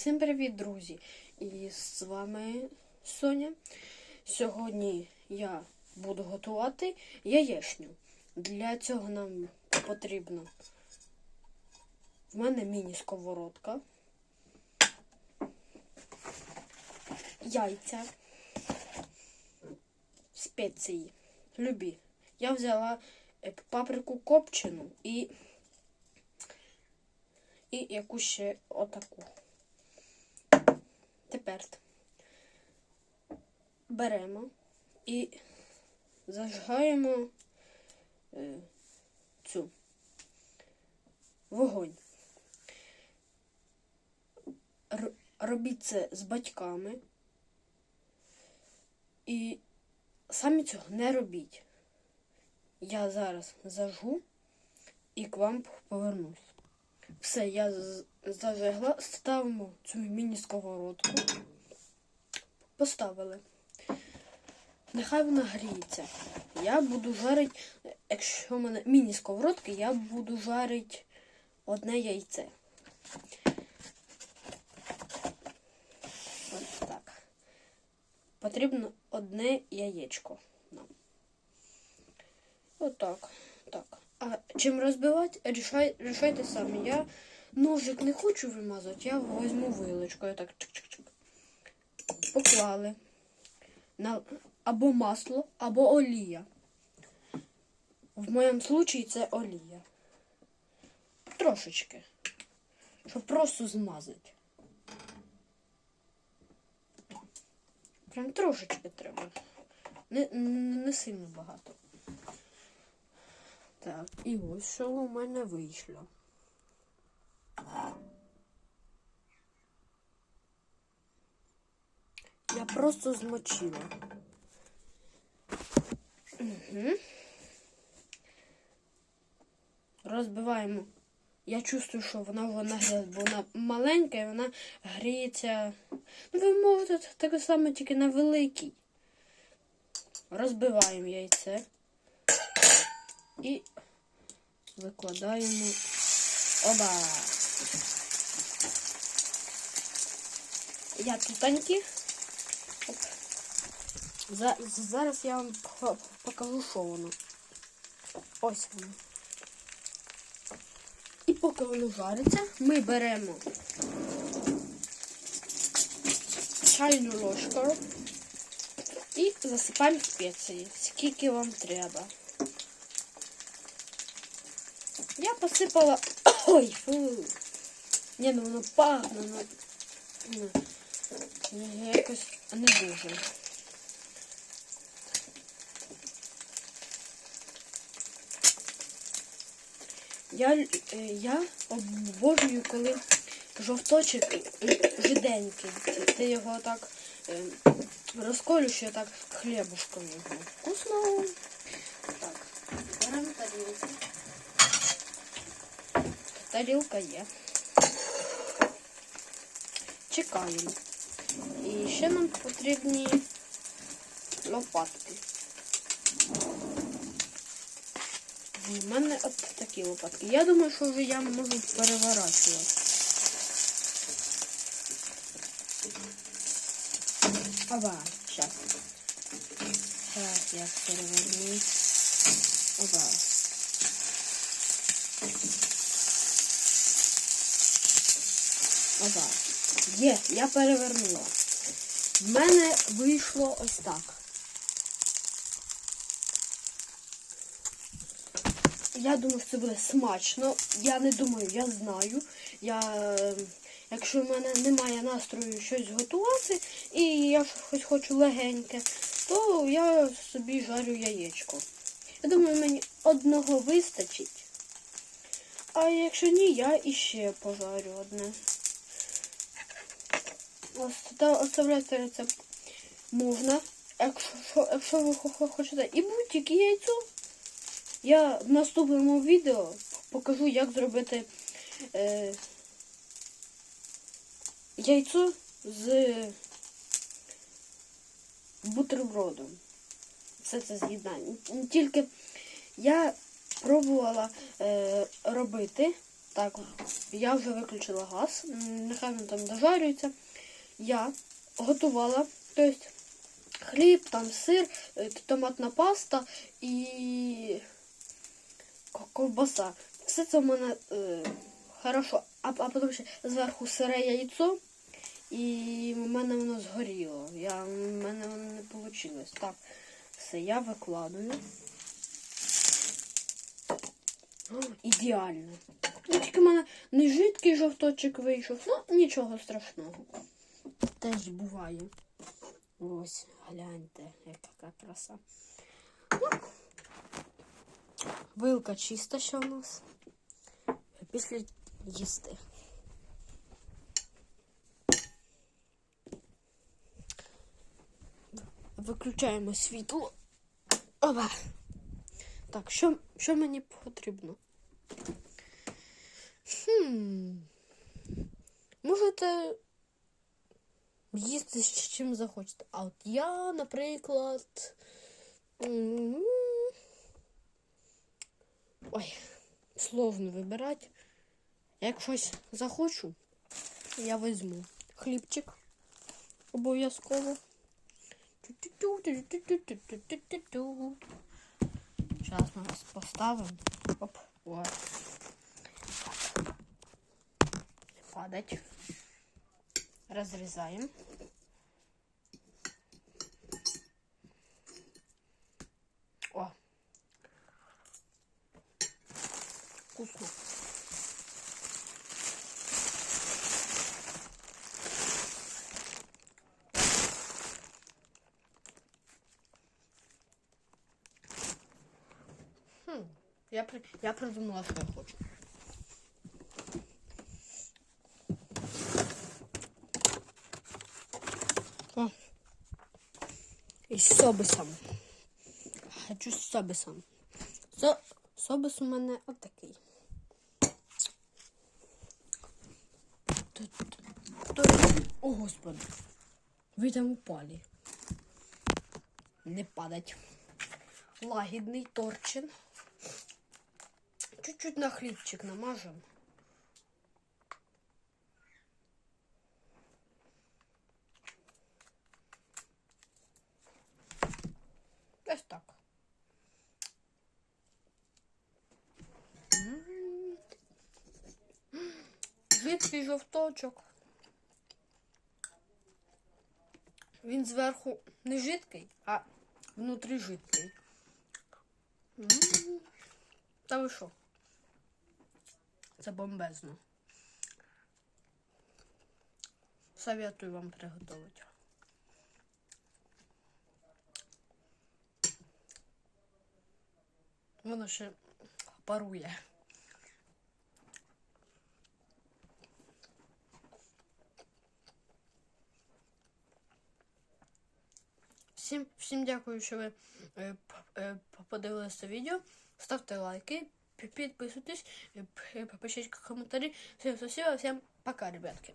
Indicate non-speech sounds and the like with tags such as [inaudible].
Всім привіт, друзі! І з вами Соня. Сьогодні я буду готувати яєчню. Для цього нам потрібно в мене міні-сковородка, яйця, спеції. Любі. Я взяла е, паприку копчену і і якусь ще отаку. Тепер беремо і зажигаємо е, цю вогонь. Робіть це з батьками і самі цього не робіть. Я зараз зажгу і к вам повернусь. Все, я з- зажегла, ставимо цю міні-сковородку. Поставили. Нехай вона гріється. Я буду жарити, якщо в мене міні-сковородки, я буду жарити одне яйце. Ось так. Потрібно одне яєчко нам. Отак. Так. А чим розбивати, рішай, рішайте самі. Я ножик не хочу вимазати, я візьму вилочкою. Так чик-чик-чик. Поклали. На, або масло, або олія. В моєму случаї це олія. Трошечки. Щоб просто змазати. Прям трошечки треба. Не, не сильно багато. Так, і ось що у мене вийшло. Я просто змочила. Угу. Розбиваємо. Я чувствую, що вона вже нагрілась, бо вона маленька і вона гріється. Ну, ви можете так само тільки на великій. Розбиваємо яйце. І викладаємо. Оба! Я тутенькі. За, зараз я вам покажу, що воно. Ось воно. І поки воно жариться, ми беремо чайну ложку і засипаємо спеції, скільки вам треба. Я посипала. [coughs] Ой, фу. Ні, ну воно пахне, ну. ну, Якось не дуже. Я, е, я обожнюю, коли жовточок жиденький. Ти його так е, розколюєш, і так хлібушком його. Вкусно. Так, беремо тарілку. Тарілка є. Чекаємо. І ще нам потрібні лопатки. У мене от такі лопатки. Я думаю, що вже я можу переворачувати. Ова, зараз. Зараз я переверну. Ова. Ова. Є, я перевернула. В мене вийшло ось так. Я думаю, що це буде смачно. Я не думаю, я знаю. Я, е, якщо в мене немає настрою щось готувати, і я хоч хочу легеньке, то я собі жарю яєчко. Я думаю, мені одного вистачить. А якщо ні, я іще пожарю одне. Ось та оставляйте рецепт. Можна. Якщо, якщо ви хо- хо- хочете і будь-яке яйцо, я в наступному відео покажу, як зробити е, яйцо з бутербродом. Все це з'єднання. Тільки я пробувала е, робити Так, я вже виключила газ. Нехай він там дожарюється. Я готувала, тобто хліб, там сир, е, томатна паста і ковбаса. Все це в мене е, хорошо. А, а потім ще зверху сире яйцо. І в мене воно згоріло. Я, в мене воно не вийшло. Так, все, я викладую. Ідеально. Тільки в мене не жидкий жовточок вийшов. Ну, нічого страшного. Теж буває. Ось, гляньте, яка краса. Вилка чиста ще в нас. Після їсти. Виключаємо світло. Опа. Так, що, що мені потрібно? Хм. Можете їсти з чим захочете. А от я, наприклад. Ой, словно вибирати. Як щось захочу, я візьму хлібчик обов'язково. Зараз ми вас поставимо. Оп, ой. Падать. Разрезаем. О. Вкусно. Хм. Я, я придумала, що я хочу. Собисом. Хочу з собисом. Со... Собис у мене отакий. Тут... Тут... О, Господи. Ви там упали. Не падать. Лагідний торчин. Чуть-чуть на хлібчик намажем. Ось так. Жидкий жовточок. Він зверху не жидкий, а внутрі жидкий. Та ви що? Це бомбезно. Советую вам приготувати. Воно ще парує. Всім, всім дякую, що ви е, е, подивилися це відео. Ставте лайки, підписуйтесь, е, п- пишіть коментарі. Всім спасибо, всім пока, ребятки.